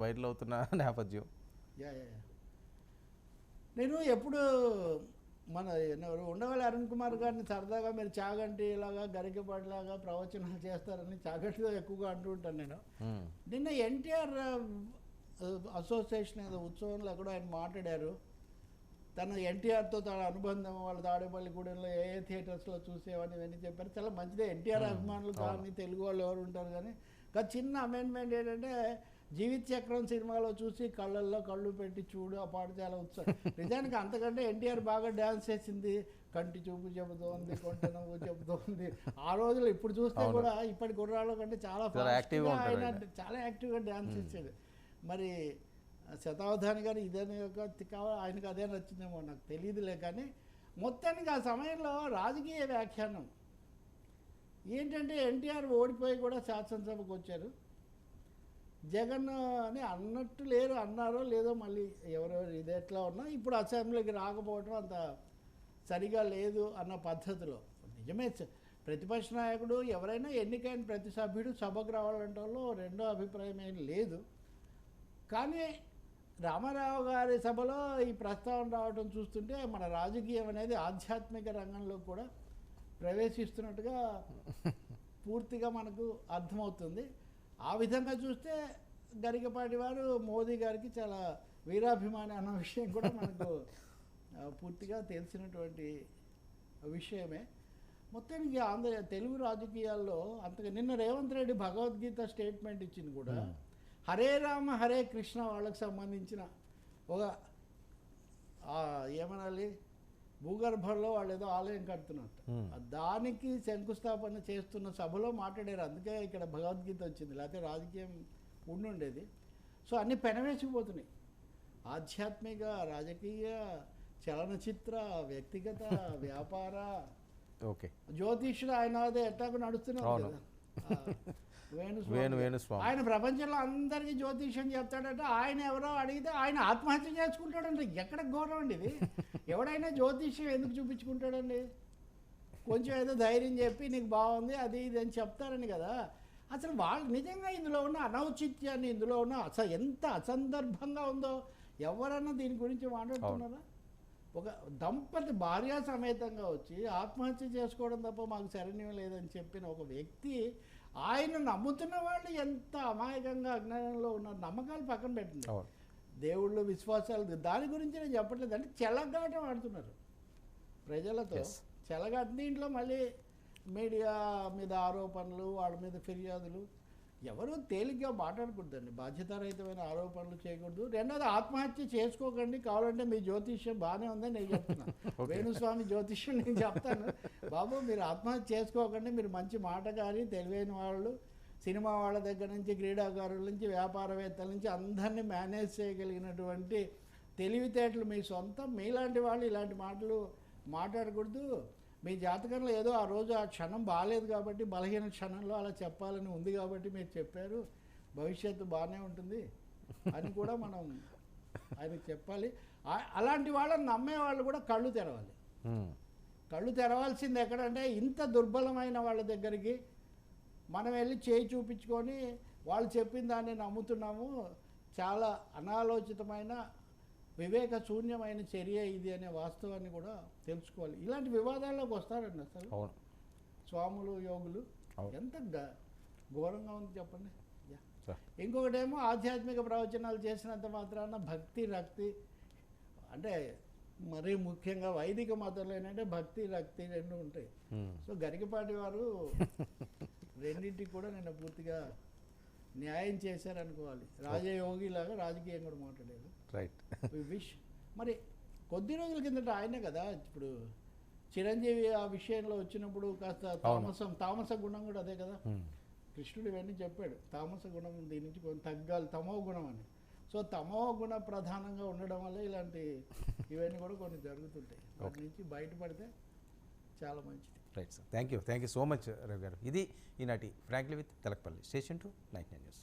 Viral అవుతున్న నేపథ్యం. Yeah yeah yeah. నేను ఎప్పుడు మన ఉండవల్లి అరుణ్ కుమార్ గారిని సరదాగా మీరు చాగంటి ఇలాగా గరికపాటిలాగా ప్రవచనాలు చేస్తారని చాగంటితో ఎక్కువగా అంటూ ఉంటాను నేను. నిన్న ఎన్టీఆర్ అసోసియేషన్ ఏదో ఉత్సవంలో ఎక్కడో ఆయన మాట్లాడారు. తన ఎన్టీఆర్తో తన అనుబంధం వాళ్ళ తాడేపల్లిగూడెంలో ఏ ఏ థియేటర్స్లో చూసేవని ఇవన్నీ చెప్పారు. చాలా మంచిదే. ఎన్టీఆర్ అభిమానులు కానీ తెలుగు వాళ్ళు ఎవరు ఉంటారు కానీ కానీ చిన్న అమెండ్మెంట్ ఏంటంటే జీవిత చక్రం సినిమాలో చూసి కళ్ళల్లో కళ్ళు పెట్టి చూడు ఆ పాట చాలా ఉత్సాహం. నిజానికి అంతకంటే ఎన్టీఆర్ బాగా డ్యాన్స్ చేసింది. కంటి చూపు చెబుతోంది కొంట నవ్వు చెబుతోంది. ఆ రోజులు ఇప్పుడు చూస్తే. కూడా ఇప్పటి కుర్రాళ్ళ కంటే చాలా ఆయన. చాలా యాక్టివ్గా డ్యాన్స్ చేసేది. మరి శతావధాని గారు ఇదని కావాలి ఆయనకు అదే నచ్చిందేమో నాకు తెలియదులే కానీ మొత్తానికి ఆ సమయంలో రాజకీయ వ్యాఖ్యానం. ఏంటంటే ఎన్టీఆర్ ఓడిపోయి కూడా శాసనసభకు వచ్చారు. జగన్ అని అన్నట్టు లేరు అన్నారో లేదో మళ్ళీ ఎవరెవరు ఇది ఎట్లా ఉన్నా ఇప్పుడు అసెంబ్లీకి రాకపోవడం అంత సరిగా లేదు అన్న పద్ధతిలో. నిజమే ప్రతిపక్ష నాయకుడు ఎవరైనా ఎన్నికైన ప్రతి సభ్యుడు సభకు రావాలంటే రెండో అభిప్రాయం ఏం లేదు. కానీ రామారావు గారి సభలో ఈ ప్రస్తావన రావడం చూస్తుంటే మన రాజకీయం అనేది ఆధ్యాత్మిక రంగంలో కూడా ప్రవేశిస్తున్నట్టుగా పూర్తిగా మనకు అర్థమవుతుంది. ఆ విధంగా చూస్తే గరికపాటి వారు మోదీ గారికి చాలా వీరాభిమాని అన్న విషయం కూడా మనకు పూర్తిగా తెలిసినటువంటి విషయమే. మొత్తానికి ఆంధ్ర తెలుగు రాజకీయాల్లో అంతగా నిన్న రేవంత్ రెడ్డి భగవద్గీత స్టేట్మెంట్ ఇచ్చింది కూడా హరే రామ హరే కృష్ణ వాళ్ళకి సంబంధించిన ఒక ఏమనాలి? భూగర్భంలో వాళ్ళు ఏదో ఆలయం కడుతున్నట్టు. దానికి శంకుస్థాపన చేస్తున్న సభలో మాట్లాడారు. అందుకే ఇక్కడ భగవద్గీత వచ్చింది. లేకపోతే రాజకీయం ఉండుండేది. సో అన్ని పెనవేసిపోతున్నాయి. ఆధ్యాత్మిక రాజకీయ చలనచిత్ర వ్యక్తిగత వ్యాపార. ఓకే. జ్యోతిష్యుడు ఆయన అదే ఎట్టాకు నడుస్తున్నారు. కదా. వేణు వేణుస్వామి. ఆయన ప్రపంచంలో అందరికీ జ్యోతిష్యం చెప్తాడట. ఆయన ఎవరో అడిగితే ఆయన ఆత్మహత్య చేసుకుంటాడండి ఎక్కడ ఘోరం అండి ఇది? ఎవడైనా జ్యోతిష్యం ఎందుకు చూపించుకుంటాడండి? కొంచెం ఏదో ధైర్యం చెప్పి నీకు బాగుంది అది ఇది అని చెప్తారని కదా. అసలు వాళ్ళు నిజంగా ఇందులో ఉన్న అనౌచిత్యాన్ని ఇందులో ఉన్న అసలు ఎంత అసందర్భంగా ఉందో ఎవరన్నా దీని గురించి మాట్లాడుతున్నారా? ఒక దంపతి భార్య సమేతంగా వచ్చి ఆత్మహత్య చేసుకోవడం తప్ప మాకు శరణ్యం లేదని చెప్పిన ఒక వ్యక్తి ఆయన నమ్ముతున్న వాళ్ళు ఎంత అమాయకంగా అజ్ఞానంలో ఉన్నారు నమ్మకాలు పక్కన పెట్టింది దేవుళ్ళు విశ్వాసాలు దాని గురించి నేను చెప్పట్లేదు. అంటే చెలగాటం ఆడుతున్నారు ప్రజలతో. చెలగాట దీంట్లో మళ్ళీ మీడియా మీద ఆరోపణలు వాళ్ళ మీద ఫిర్యాదులు. ఎవరు తేలిగ్గా మాట్లాడకూడదండి. బాధ్యతారహితమైన ఆరోపణలు చేయకూడదు. రెండోది ఆత్మహత్య చేసుకోకండి. కావాలంటే మీ జ్యోతిష్యం బాగానే ఉందని నేను చెప్తున్నాను. వేణుస్వామి జ్యోతిష్యం నేను చెప్తాను. బాబు మీరు ఆత్మహత్య చేసుకోకండి. మీరు మంచి మాటగారి తెలివైన వాళ్ళు సినిమా వాళ్ళ దగ్గర నుంచి క్రీడాకారుల నుంచి వ్యాపారవేత్తల నుంచి అందరినీ మేనేజ్ చేయగలిగినటువంటి తెలివితేటలు మీ సొంతం. మీలాంటి వాళ్ళు ఇలాంటి మాటలు మాట్లాడకూడదు. మీ జాతకంలో ఏదో ఆ రోజు ఆ క్షణం బాగాలేదు కాబట్టి బలహీన క్షణంలో అలా చెప్పాలని ఉంది కాబట్టి మీరు చెప్పారు. భవిష్యత్తు బాగానే ఉంటుంది అని కూడా మనం ఆయనకు చెప్పాలి. అలాంటి వాళ్ళని నమ్మే వాళ్ళు కూడా కళ్ళు తెరవాలి. కళ్ళు తెరవాల్సింది ఎక్కడంటే ఇంత దుర్బలమైన వాళ్ళ దగ్గరికి మనం వెళ్ళి చేయి చూపించుకొని వాళ్ళు చెప్పిన దాన్ని నమ్ముతున్నాము. చాలా అనాలోచితమైన వివేక శూన్యమైన చర్య ఇది అనే వాస్తవాన్ని కూడా తెలుసుకోవాలి. ఇలాంటి వివాదాల్లోకి వస్తారండి అసలు. అవును. స్వాములు యోగులు. ఎంత ఘోరంగా ఉంది చెప్పండి. ఇంకొకటేమో ఆధ్యాత్మిక ప్రవచనాలు చేసినంత మాత్రాన భక్తి రక్తి అంటే మరీ ముఖ్యంగా వైదిక మతంలో ఏంటంటే భక్తి రక్తి రెండు ఉంటాయి. సో గరికపాటి వారు రెండింటికి కూడా నిన్న పూర్తిగా న్యాయం చేశారనుకోవాలి. రాజయోగి లాగా రాజకీయం కూడా మాట్లాడారు రైట్ విష్ మరి కొద్ది రోజుల కిందట ఆయనే కదా ఇప్పుడు చిరంజీవి ఆ విషయంలో వచ్చినప్పుడు కాస్త తామసం తామస గుణం కూడా అదే కదా. మ్మ్. కృష్ణుడు ఇవన్నీ చెప్పాడు. తామస గుణం దీని నుంచి కొంచెం తగ్గాలి తమో గుణం అని. సో తమో గుణ ప్రధానంగా ఉండడం వల్ల ఇలాంటి ఇవన్నీ కూడా కొన్ని జరుగుతుంటాయి. వాటి నుంచి బయటపడితే చాలా మంచిది. Right sir thank you thank you so much Ravi garu. ఇది ఈనాటి frankly with Telakapalli station tonight news